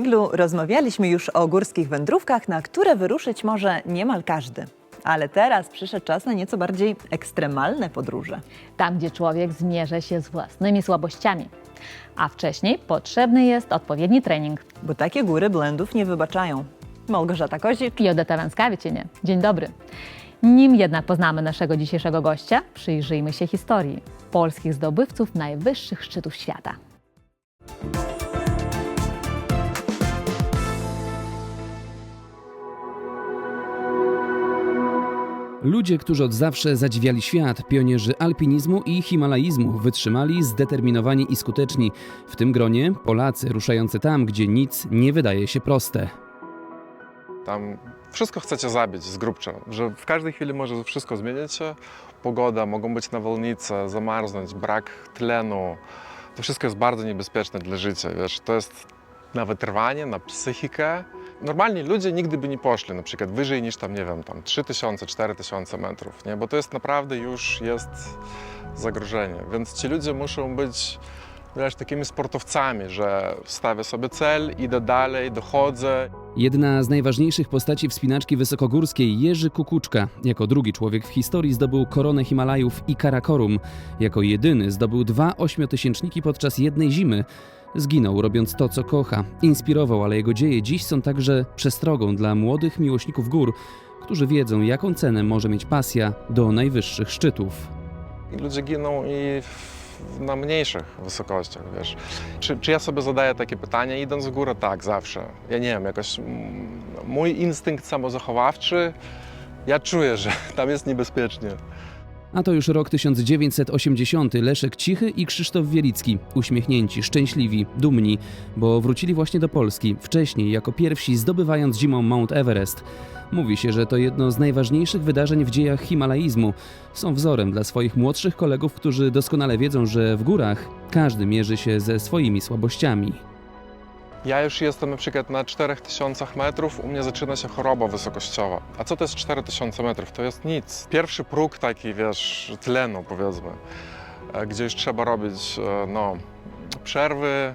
Tyglu rozmawialiśmy już o górskich wędrówkach, na które wyruszyć może niemal każdy. Ale teraz przyszedł czas na nieco bardziej ekstremalne podróże. Tam, gdzie człowiek zmierzy się z własnymi słabościami. A wcześniej potrzebny jest odpowiedni trening. Bo takie góry błędów nie wybaczają. Małgorzata Kozik, I Odeta Węskawiecinie. Dzień dobry. Nim jednak poznamy naszego dzisiejszego gościa, przyjrzyjmy się historii polskich zdobywców najwyższych szczytów świata. Ludzie, którzy od zawsze zadziwiali świat, pionierzy alpinizmu i himalaizmu, wytrzymali, zdeterminowani i skuteczni. W tym gronie Polacy ruszający tam, gdzie nic nie wydaje się proste. Tam wszystko chcecie zabić z grubcza, że w każdej chwili może wszystko zmienić się. Pogoda, mogą być nawałnice, zamarznąć, brak tlenu. To wszystko jest bardzo niebezpieczne dla życia, wiesz. To jest na wytrwanie, na psychikę. Normalni ludzie nigdy by nie poszli na przykład wyżej niż tam, nie wiem, tam 3000, 4000 metrów, nie? Bo to jest naprawdę już jest zagrożenie. Więc ci ludzie muszą być wiesz, takimi sportowcami, że stawię sobie cel, idę dalej, dochodzę, Jedna z najważniejszych postaci wspinaczki wysokogórskiej, Jerzy Kukuczka, jako drugi człowiek w historii zdobył koronę Himalajów i Karakorum. Jako jedyny zdobył dwa ośmiotysięczniki podczas jednej zimy. Zginął robiąc to, co kocha. Inspirował, ale jego dzieje dziś są także przestrogą dla młodych miłośników gór, którzy wiedzą, jaką cenę może mieć pasja do najwyższych szczytów. Ludzie giną i na mniejszych wysokościach, wiesz. Czy, czy ja sobie zadaję takie pytania, idąc w górę? Tak, zawsze. Ja nie wiem, jakoś mm, mój instynkt samozachowawczy, ja czuję, że tam jest niebezpiecznie. A to już rok 1980. Leszek Cichy i Krzysztof Wielicki. Uśmiechnięci, szczęśliwi, dumni, bo wrócili właśnie do Polski, wcześniej jako pierwsi zdobywając zimą Mount Everest. Mówi się, że to jedno z najważniejszych wydarzeń w dziejach himalaizmu. Są wzorem dla swoich młodszych kolegów, którzy doskonale wiedzą, że w górach każdy mierzy się ze swoimi słabościami. Ja już jestem na przykład na 4000 metrów, u mnie zaczyna się choroba wysokościowa. A co to jest 4000 metrów? To jest nic. Pierwszy próg taki, wiesz, tlenu powiedzmy, e, gdzie już trzeba robić e, no, przerwy,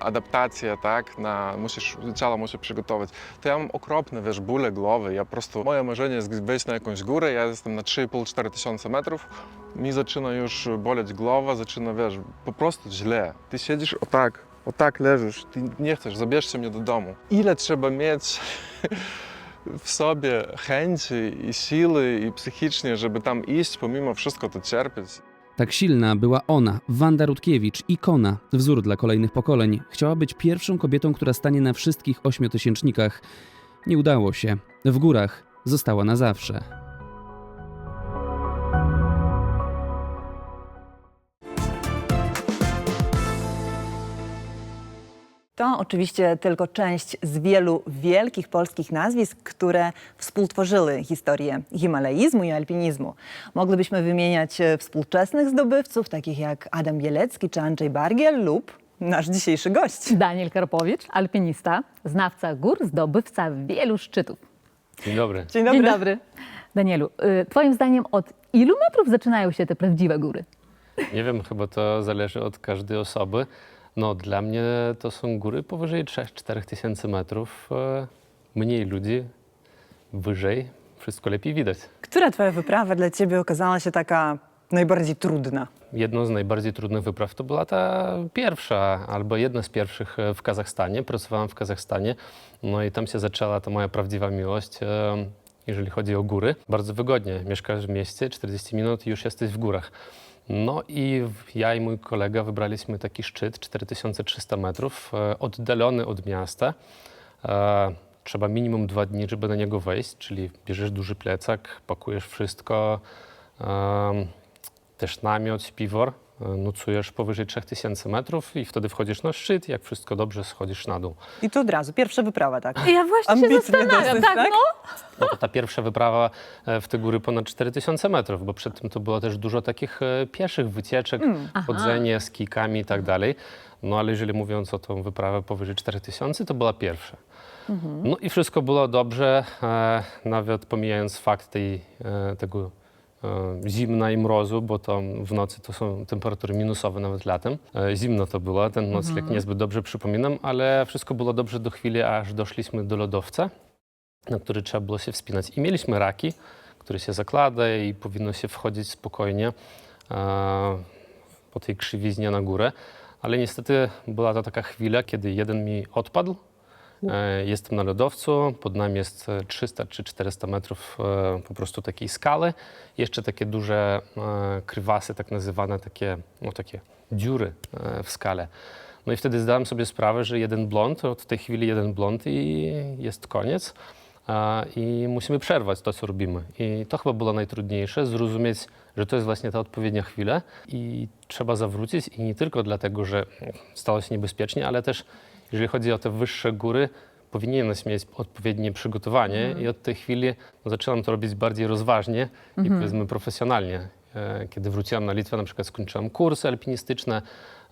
adaptację, tak, na, musisz, ciało musi przygotować. To ja mam okropne, wiesz, bóle głowy, ja po prostu, moje marzenie jest wejść na jakąś górę, ja jestem na 3,5-4 tysiące metrów, mi zaczyna już boleć głowa, zaczyna, wiesz, po prostu źle. Ty siedzisz o tak, o tak leżysz, ty nie chcesz, zabierzcie mnie do domu. Ile trzeba mieć w sobie chęci i siły i psychicznie, żeby tam iść, pomimo wszystko to cierpieć. Tak silna była ona, Wanda Rutkiewicz, ikona, wzór dla kolejnych pokoleń. Chciała być pierwszą kobietą, która stanie na wszystkich ośmiotysięcznikach. Nie udało się. W górach została na zawsze. To oczywiście tylko część z wielu wielkich polskich nazwisk, które współtworzyły historię himalaizmu i alpinizmu. Moglibyśmy wymieniać e, współczesnych zdobywców, takich jak Adam Bielecki czy Andrzej Bargiel lub nasz dzisiejszy gość. Daniel Karpowicz, alpinista, znawca gór, zdobywca wielu szczytów. Dzień dobry. Dzień dobry. Dzień dobry. Danielu, y, twoim zdaniem od ilu metrów zaczynają się te prawdziwe góry? Nie wiem, chyba to zależy od każdej osoby. No, dla mnie to są góry powyżej 3-4 tysięcy metrów. E, Mniej ludzi, wyżej, wszystko lepiej widać. Która twoja wyprawa dla ciebie okazała się taka najbardziej trudna? Jedną z najbardziej trudnych wypraw to była ta pierwsza, albo jedna z pierwszych e, w Kazachstanie. Pracowałem w Kazachstanie, no i tam się zaczęła ta moja prawdziwa miłość, e, jeżeli chodzi o góry. Bardzo wygodnie, mieszkasz w mieście, 40 minut i już jesteś w górach. No i ja i mój kolega wybraliśmy taki szczyt, 4300 metrów, e, oddalony od miasta. E, Trzeba minimum dwa dni, żeby na niego wejść, czyli bierzesz duży plecak, pakujesz wszystko, em, też namiot, śpiwór, e, nocujesz powyżej 3000 metrów i wtedy wchodzisz na szczyt, jak wszystko dobrze, schodzisz na dół. I tu od razu, pierwsza wyprawa, tak? Ja właśnie Ambitny się zastanawiam, dosyć, tak, tak? no. No to ta pierwsza wyprawa e, w te góry ponad 4000 metrów, bo przed tym to było też dużo takich e, pieszych wycieczek, chodzenie z kijkami i tak dalej. No ale jeżeli mówiąc o tą wyprawę powyżej 4000, to była pierwsza. No i wszystko było dobrze, e, nawet pomijając fakt tej, e, tego e, zimna i mrozu, bo tam w nocy to są temperatury minusowe nawet latem. E, Zimno to było, ten nocleg niezbyt dobrze przypominam, ale wszystko było dobrze do chwili, aż doszliśmy do lodowca, na który trzeba było się wspinać. I mieliśmy raki, które się zakłada i powinno się wchodzić spokojnie e, po tej krzywiźnie na górę. Ale niestety była to taka chwila, kiedy jeden mi odpadł. E, Jestem na lodowcu, pod nami jest e, 300 czy 400 metrów e, po prostu takiej skały. Jeszcze takie duże e, krywasy, tak nazywane, takie, no, takie dziury e, w skale. No i wtedy zdałem sobie sprawę, że jeden blond, od tej chwili jeden blond i jest koniec. I musimy przerwać to, co robimy. I to chyba było najtrudniejsze, zrozumieć, że to jest właśnie ta odpowiednia chwila i trzeba zawrócić. I nie tylko dlatego, że stało się niebezpiecznie, ale też, jeżeli chodzi o te wyższe góry, powinieneś mieć odpowiednie przygotowanie. I od tej chwili no, zaczęłam to robić bardziej rozważnie i powiedzmy profesjonalnie. E, Kiedy wróciłam na Litwę, na przykład skończyłam kursy alpinistyczne,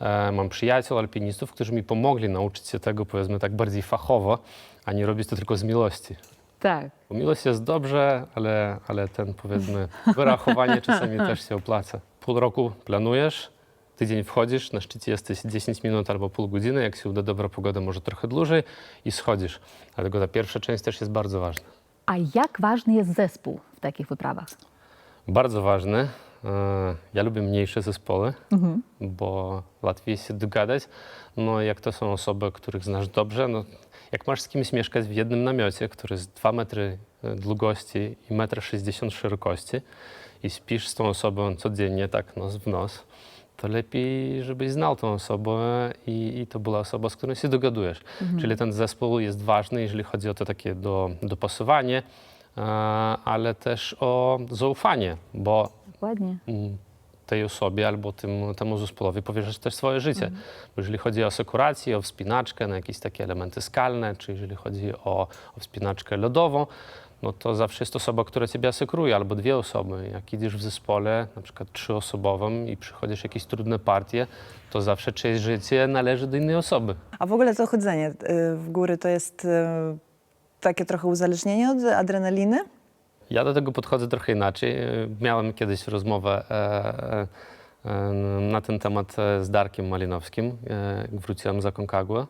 e, mam przyjaciół alpinistów, którzy mi pomogli nauczyć się tego, powiedzmy tak bardziej fachowo, a nie robić to tylko z miłości. Tak. Bo miłość jest dobrze, ale, ale ten powiedzmy wyrachowanie czasami też się opłaca. Pół roku planujesz, tydzień wchodzisz, na szczycie jesteś 10 minut albo pół godziny, jak się uda dobra pogoda, może trochę dłużej i schodzisz. Dlatego ta pierwsza część też jest bardzo ważna. A jak ważny jest zespół w takich wyprawach? Bardzo ważny. E, Ja lubię mniejsze zespoły, bo łatwiej się dogadać. No jak to są osoby, których znasz dobrze, no jak masz z kimś mieszkać w jednym namiocie, który jest 2 metry e, długości i 1,60 m szerokości i śpisz z tą osobą codziennie, tak nos w nos, to lepiej, żebyś znał tą osobę i, i to była osoba, z którą się dogadujesz. Czyli ten zespół jest ważny, jeżeli chodzi o to takie do, dopasowanie, e, ale też o zaufanie, bo Dokładnie. tej osobie albo tym, temu zespołowi powierzasz też swoje życie. Bo jeżeli chodzi o asekurację, o wspinaczkę na jakieś takie elementy skalne, czy jeżeli chodzi o, o wspinaczkę lodową, no to zawsze jest osoba, która ciebie asekuruje, albo dwie osoby. Jak idziesz w zespole, na przykład trzyosobowym i przychodzisz jakieś trudne partie, to zawsze czyjeś życie należy do innej osoby. A w ogóle to chodzenie y, w góry to jest y, takie trochę uzależnienie od adrenaliny? Ja do tego podchodzę trochę inaczej. E, Miałem kiedyś rozmowę e, e, na ten temat e, z Darkiem Malinowskim, wróciłem za Concagua.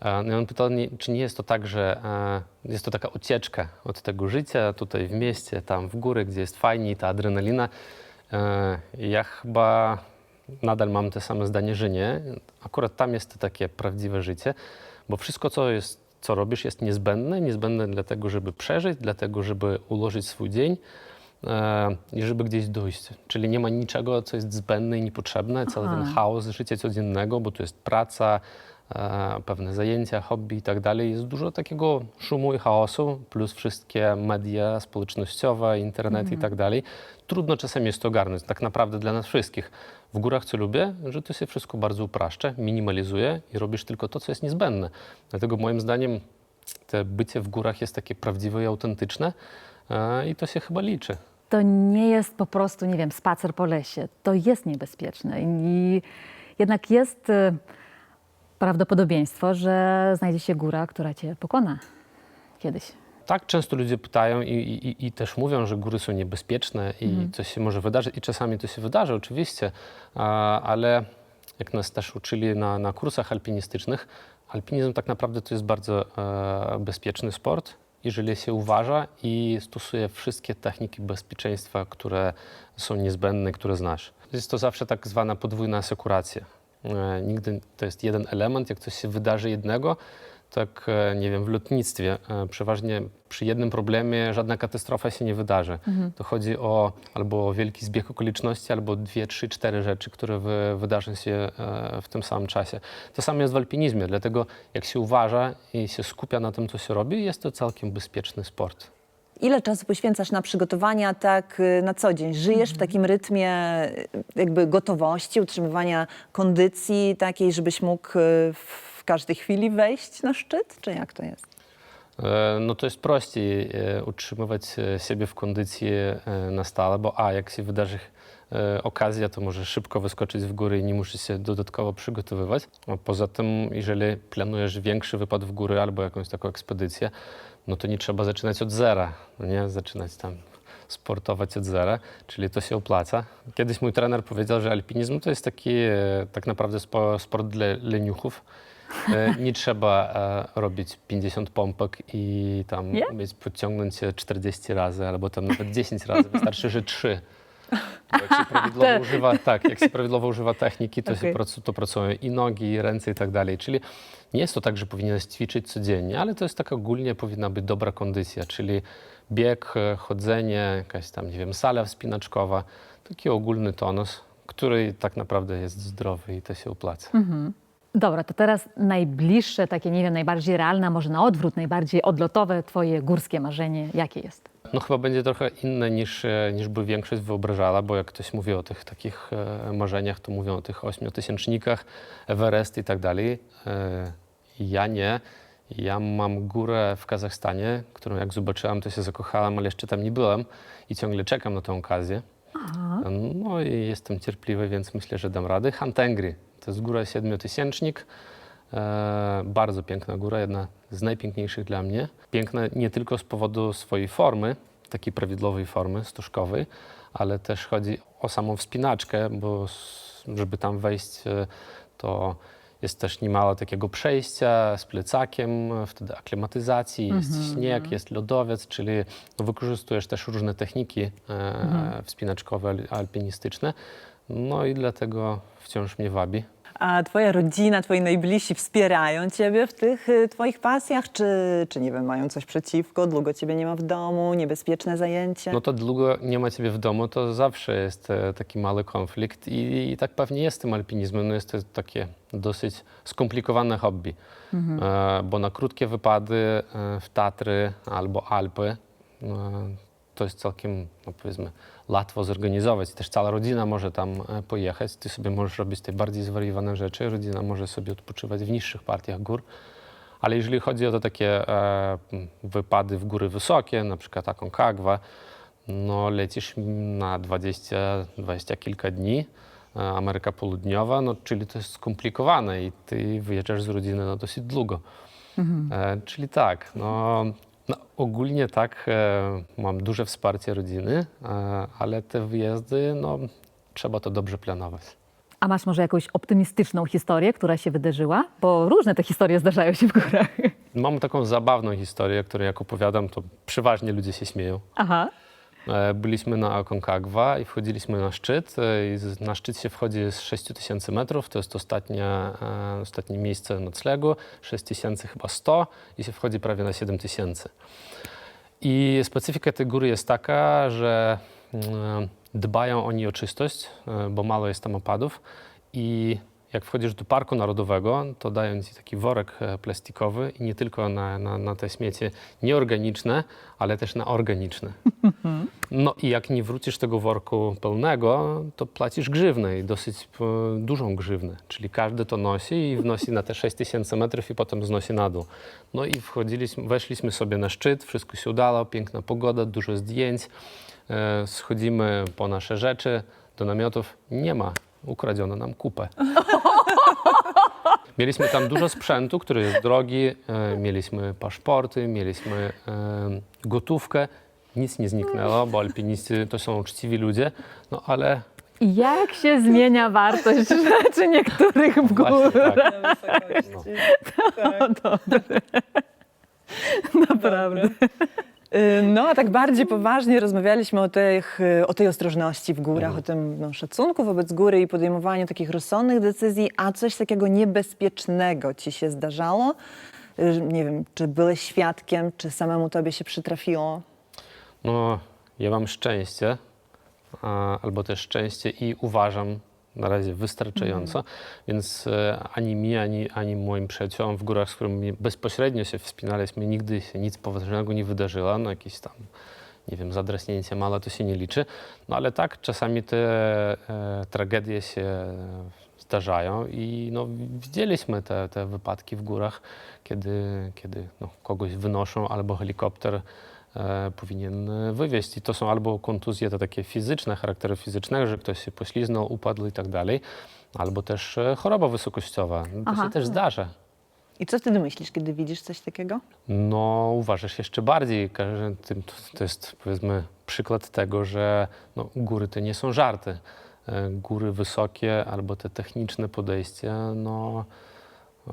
E, No i on pytał, czy nie jest to tak, że e, jest to taka ucieczka od tego życia tutaj w mieście, tam w góry, gdzie jest fajnie i ta adrenalina. E, Ja chyba nadal mam te same zdanie, że nie. Akurat tam jest to takie prawdziwe życie, bo wszystko, co jest, co robisz, jest niezbędne. Niezbędne dlatego, żeby przeżyć, dlatego, żeby ułożyć swój dzień i żeby gdzieś dojść. Czyli nie ma niczego, co jest zbędne i niepotrzebne. Cały ten Aha. chaos życia codziennego, bo tu jest praca, pewne zajęcia, hobby i tak dalej. Jest dużo takiego szumu i chaosu, plus wszystkie media społecznościowe, internet i tak dalej. Trudno czasem jest to ogarnąć, tak naprawdę dla nas wszystkich. W górach co lubię, że to się wszystko bardzo upraszcza, minimalizuje i robisz tylko to, co jest niezbędne. Dlatego moim zdaniem te bycie w górach jest takie prawdziwe i autentyczne e, i to się chyba liczy. To nie jest po prostu, nie wiem, spacer po lesie. To jest niebezpieczne i jednak jest y, prawdopodobieństwo, że znajdzie się góra, która cię pokona kiedyś. Tak często ludzie pytają i, i, i też mówią, że góry są niebezpieczne i coś się może wydarzyć. I czasami to się wydarzy, oczywiście, ale jak nas też uczyli na, na kursach alpinistycznych, alpinizm tak naprawdę to jest bardzo e, bezpieczny sport, jeżeli się uważa i stosuje wszystkie techniki bezpieczeństwa, które są niezbędne, które znasz. Jest to zawsze tak zwana podwójna asekuracja. E, nigdy to jest jeden element, jak coś się wydarzy jednego, tak, e, nie wiem, w lotnictwie e, przeważnie przy jednym problemie żadna katastrofa się nie wydarzy. To chodzi o albo o wielki zbieg okoliczności, albo dwie, trzy, cztery rzeczy, które wy, wydarzą się w tym samym czasie. To samo jest w alpinizmie, dlatego jak się uważa i się skupia na tym, co się robi, jest to całkiem bezpieczny sport. Ile czasu poświęcasz na przygotowania tak y, na co dzień? Żyjesz w takim rytmie y, jakby gotowości, utrzymywania kondycji takiej, żebyś mógł y, w każdej chwili wejść na szczyt? Czy jak to jest? E, No to jest prościej e, utrzymywać e, siebie w kondycji na stałe, bo a jak się wydarzy okazja, to może szybko wyskoczyć w górę i nie musisz się dodatkowo przygotowywać. Poza tym, jeżeli planujesz większy wypad w góry albo jakąś taką ekspedycję, no to nie trzeba zaczynać od zera, no nie? Zaczynać tam sportować od zera, czyli to się opłaca. Kiedyś mój trener powiedział, że alpinizm to jest taki e, tak naprawdę spo- sport dla leniuchów. E, Nie trzeba e, robić 50 pompek i tam mieć, podciągnąć się 40 razy albo tam nawet 10 razy. Wystarczy, że 3. Jak się prawidłowo używa, tak, jak się prawidłowo używa techniki, to, Okej. się to pracują i nogi, i ręce i tak dalej. Czyli nie jest to tak, że powinieneś ćwiczyć codziennie, ale to jest tak ogólnie powinna być dobra kondycja, czyli bieg, e, chodzenie, jakaś tam, nie wiem, sala wspinaczkowa, taki ogólny tonus, który tak naprawdę jest zdrowy i to się opłaca. Dobra, to teraz najbliższe, takie, nie wiem, najbardziej realne, może na odwrót, najbardziej odlotowe twoje górskie marzenie, jakie jest? No chyba będzie trochę inne niż, e, niż by większość wyobrażała, bo jak ktoś mówi o tych takich e, marzeniach, to mówią o tych ośmiotysięcznikach, Everest i tak dalej. E, Ja nie. Ja mam górę w Kazachstanie, którą jak zobaczyłam, to się zakochałam, ale jeszcze tam nie byłem i ciągle czekam na tę okazję. No i jestem cierpliwy, więc myślę, że dam radę. Hantengri to jest góra siedmiotysięcznik. E, bardzo piękna góra, jedna z najpiękniejszych dla mnie. Piękna nie tylko z powodu swojej formy, takiej prawidłowej formy, stużkowej, ale też chodzi o samą wspinaczkę, bo żeby tam wejść, e, to jest też niemało takiego przejścia z plecakiem, wtedy aklimatyzacji, jest śnieg, jest lodowiec, czyli wykorzystujesz też różne techniki e, wspinaczkowe, al- alpinistyczne. No i dlatego wciąż mnie wabi. A twoja rodzina, twoi najbliżsi wspierają ciebie w tych y, twoich pasjach, czy, czy nie wiem, mają coś przeciwko, długo ciebie nie ma w domu, niebezpieczne zajęcie? No to długo nie ma ciebie w domu, to zawsze jest e, taki mały konflikt i, i tak pewnie jest z tym alpinizmem. No jest to takie dosyć skomplikowane hobby, e, bo na krótkie wypady e, w Tatry albo Alpy e, to jest całkiem, no powiedzmy, łatwo zorganizować. Też cała rodzina może tam e, pojechać. Ty sobie możesz robić te bardziej zwariowane rzeczy, rodzina może sobie odpoczywać w niższych partiach gór. Ale jeżeli chodzi o te takie e, wypady w góry wysokie, na przykład taką Kagwa, no lecisz na 20, 20 kilka dni, e, Ameryka Południowa, no czyli to jest skomplikowane i ty wyjeżdżasz z rodziny na dosyć długo. E, czyli tak, no, no ogólnie tak, e, mam duże wsparcie rodziny, e, ale te wyjazdy, no trzeba to dobrze planować. A masz może jakąś optymistyczną historię, która się wydarzyła? Bo różne te historie zdarzają się w górach. Mam taką zabawną historię, którą jak opowiadam, to przeważnie ludzie się śmieją. Aha. E, Byliśmy na Aconcagua i wchodziliśmy na szczyt. e, na szczyt się wchodzi z 6000 metrów, to jest ostatnie, e, ostatnie miejsce noclegu, 6000 chyba 100 i się wchodzi prawie na 7000. I specyfika tej góry jest taka, że mm, dbają oni o czystość, bo mało jest tam opadów i jak wchodzisz do parku narodowego, to dają ci taki worek e, plastikowy i nie tylko na, na, na te śmiecie nieorganiczne, ale też na organiczne. No i jak nie wrócisz tego worku pełnego, to płacisz grzywnę i dosyć e, dużą grzywnę. Czyli każdy to nosi i wnosi na te 6000 metrów i potem znosi na dół. No i wchodziliśmy, weszliśmy sobie na szczyt, wszystko się udało, piękna pogoda, dużo zdjęć. E, schodzimy po nasze rzeczy do namiotów. Nie ma, ukradziono nam kupę. Mieliśmy tam dużo sprzętu, który jest drogi. E, mieliśmy paszporty, mieliśmy e, gotówkę. Nic nie zniknęło, bo alpiniści to są uczciwi ludzie, no ale Jak się zmienia wartość rzeczy niektórych w właśnie górach? tak. Naprawdę. Y, No, a tak bardziej poważnie rozmawialiśmy o, tych, y, o tej ostrożności w górach, o tym no, szacunku wobec góry i podejmowaniu takich rozsądnych decyzji, a coś takiego niebezpiecznego ci się zdarzało? Y, Nie wiem, czy byłeś świadkiem, czy samemu tobie się przytrafiło? No, ja mam szczęście, albo też szczęście i uważam na razie wystarczająco, więc e, ani mi, ani, ani moim przyjaciołom w górach, z którymi bezpośrednio się wspinaliśmy, nigdy się nic poważnego nie wydarzyło, no jakieś tam, nie wiem, zadraśnięcie małe to się nie liczy, no ale tak, czasami te e, tragedie się zdarzają i no, widzieliśmy te, te wypadki w górach, kiedy, kiedy no, kogoś wynoszą albo helikopter powinien e, wywieźć. I to są albo kontuzje te takie fizyczne, charakteru fizycznego, że ktoś się pośliznął, upadł i tak dalej, albo też e, choroba wysokościowa. To Aha. się też zdarza. I co wtedy myślisz, kiedy widzisz coś takiego? No, uważasz jeszcze bardziej. To, to jest powiedzmy przykład tego, że no, góry to nie są żarty. E, Góry wysokie albo te techniczne podejście, no, e,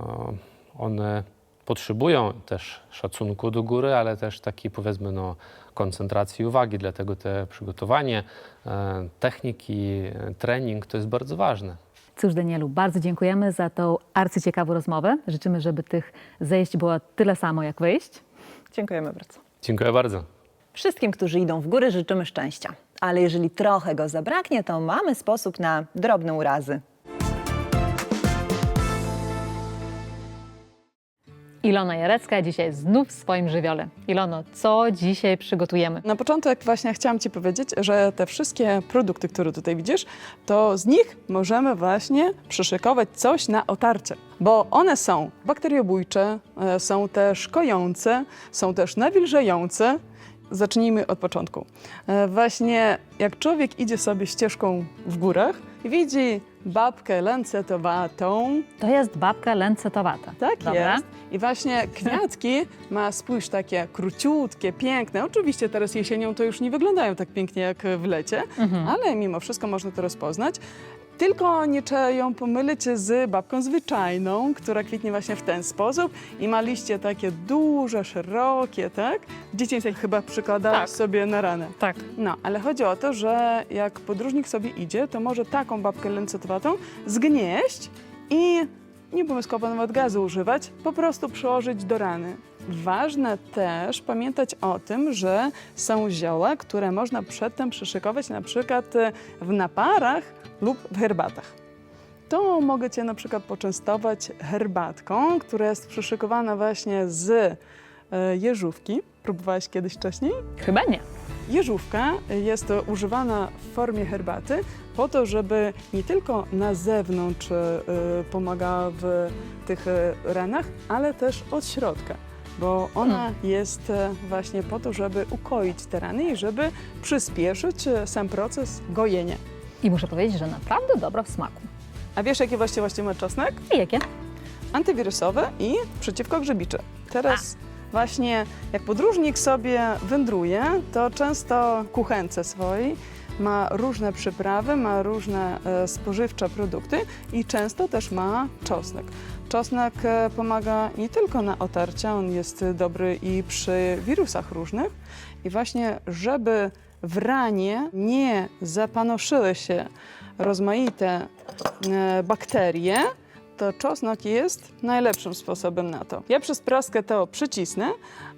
one potrzebują też szacunku do góry, ale też takiej powiedzmy no, koncentracji uwagi, dlatego te przygotowanie, e, techniki, e, trening to jest bardzo ważne. Cóż, Danielu, bardzo dziękujemy za tą arcyciekawą rozmowę. Życzymy, żeby tych zejść było tyle samo jak wyjść. Dziękujemy bardzo. Dziękuję bardzo. Wszystkim, którzy idą w góry, życzymy szczęścia. Ale jeżeli trochę go zabraknie, to mamy sposób na drobne urazy. Ilona Jarecka dzisiaj znów w swoim żywiole. Ilono, co dzisiaj przygotujemy? Na początek właśnie chciałam Ci powiedzieć, że te wszystkie produkty, które tutaj widzisz, to z nich możemy właśnie przyszykować coś na otarcie, bo one są bakteriobójcze, e, są też kojące, są też nawilżające. Zacznijmy od początku. E, Właśnie jak człowiek idzie sobie ścieżką w górach i widzi babkę lancetowatą, To jest babka lencetowata. tak Dobra. jest. I właśnie kwiatki ma, spójrz, takie króciutkie, piękne. Oczywiście teraz jesienią to już nie wyglądają tak pięknie jak w lecie, Mhm. ale mimo wszystko można to rozpoznać. Tylko nie trzeba ją pomylić z babką zwyczajną, która kwitnie właśnie w ten sposób i ma liście takie duże, szerokie, tak? W dzieciństwie chyba przykładałeś Tak. sobie na ranę. Tak. No, ale chodzi o to, że jak podróżnik sobie idzie, to może taką babkę lancetowatą zgnieść i nie obowiązkowo nawet gazu używać, po prostu przyłożyć do rany. Ważne też pamiętać o tym, że są zioła, które można przedtem przyszykować na przykład e, w naparach lub w herbatach. To mogę Cię na przykład poczęstować herbatką, która jest przyszykowana właśnie z e, jeżówki. Próbowałaś kiedyś wcześniej? Chyba nie. Jeżówka jest używana w formie herbaty po to, żeby nie tylko na zewnątrz e, pomagała w tych e, ranach, ale też od środka, bo ona jest e, właśnie po to, żeby ukoić te rany i żeby przyspieszyć sam proces gojenia. I muszę powiedzieć, że naprawdę dobra w smaku. A wiesz, jakie właściwości ma czosnek? I jakie? antywirusowe i przeciwkogrzybicze. Teraz właśnie jak podróżnik sobie wędruje, to często kuchence swojej ma różne przyprawy, ma różne e, spożywcze produkty i często też ma czosnek. Czosnek e, pomaga nie tylko na otarcia, on jest dobry i przy wirusach różnych. I właśnie, żeby w ranie nie zapanoszyły się rozmaite e, bakterie, to czosnek jest najlepszym sposobem na to. Ja przez praskę to przycisnę,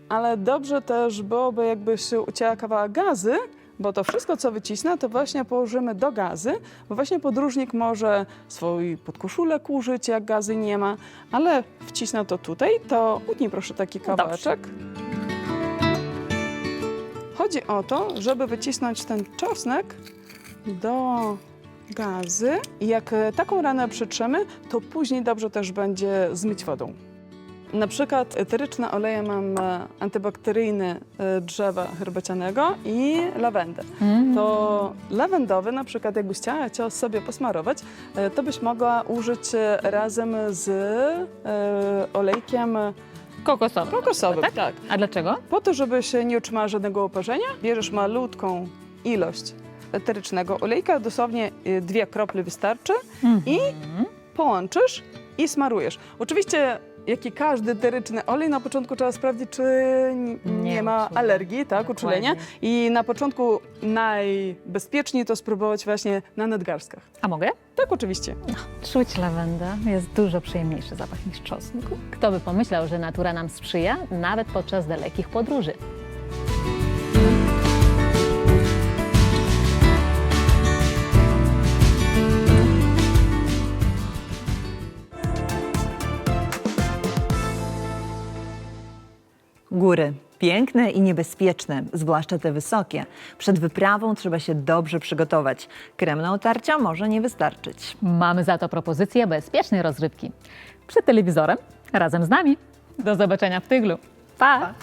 ale dobrze też byłoby, jakby się ucięła kawałek gazy, bo to wszystko, co wycisnę, to właśnie położymy do gazy, bo właśnie podróżnik może swój podkoszulek użyć, jak gazy nie ma, ale wcisnę to tutaj, to utnij proszę taki kawałeczek. Chodzi o to, żeby wycisnąć ten czosnek do gazy i jak e, taką ranę przytrzemy, to później dobrze też będzie zmyć wodą. Na przykład eteryczne oleje mam e, antybakteryjne e, drzewa herbacianego i lawendę. Mm. To lawendowy, na przykład jakbyś chciała cios sobie posmarować, to byś mogła użyć razem z olejkiem Kokosowy. kokosowym. Tak? tak. A dlaczego? Po to, żeby się nie utrzymała żadnego oparzenia, bierzesz malutką ilość eterycznego olejka, dosłownie y, dwie krople wystarczy i połączysz i smarujesz. Oczywiście, jak i każdy eteryczny olej, na początku trzeba sprawdzić, czy nie, Nie ma uczula. alergii, tak, uczulenia. Dokładnie. I na początku najbezpieczniej to spróbować właśnie na nadgarstkach. A mogę? Tak, oczywiście. Czuć lawendę jest dużo przyjemniejszy zapach niż czosnku. Kto by pomyślał, że natura nam sprzyja, nawet podczas dalekich podróży. Góry. Piękne i niebezpieczne, zwłaszcza te wysokie. Przed wyprawą trzeba się dobrze przygotować. Krem na otarcia może nie wystarczyć. Mamy za to propozycję bezpiecznej rozrywki. Przed telewizorem, razem z nami. Do zobaczenia w Tyglu. pa.